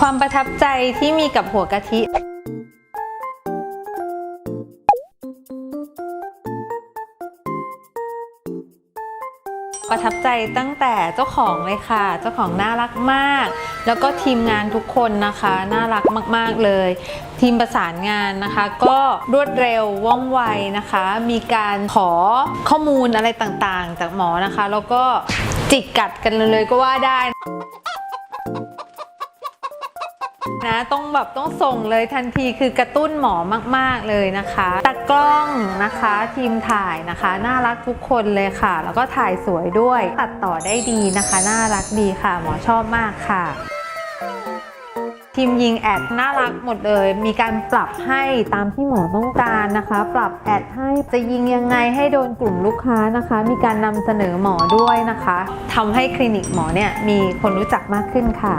ความประทับใจที่มีกับหัวกะทิประทับใจตั้งแต่เจ้าของเลยค่ะ เจ้าของน่ารักมาก แล้วก็ทีมงานทุกคนนะคะ น่ารักมากๆเลย ทีมประสานงานนะคะ ก็รวดเร็วว่องไวนะคะ มีการขอข้อมูลอะไรต่างๆ จากหมอนะคะ แล้วก็จิกกัดกันเลยก็ว่าได้ นะต้องแบบต้องส่งเลยทันทีคือกระตุ้นหมอมาก ๆเลยนะคะตากล้องนะคะทีมถ่ายนะคะ น่ารักทุกคนเลยค่ะ แล้วก็ถ่ายสวยด้วย ตัดต่อได้ดีนะคะ น่ารักดีค่ะ หมอชอบมากค่ะทีมยิงแอดน่ารักหมดเลย มีการปรับให้ตามที่หมอต้องการนะคะ ปรับแอดให้จะยิงยังไงให้โดนกลุ่มลูกค้านะคะ มีการนำเสนอหมอด้วยนะคะทำให้คลินิกหมอเนี่ยมีคนรู้จักมากขึ้นค่ะ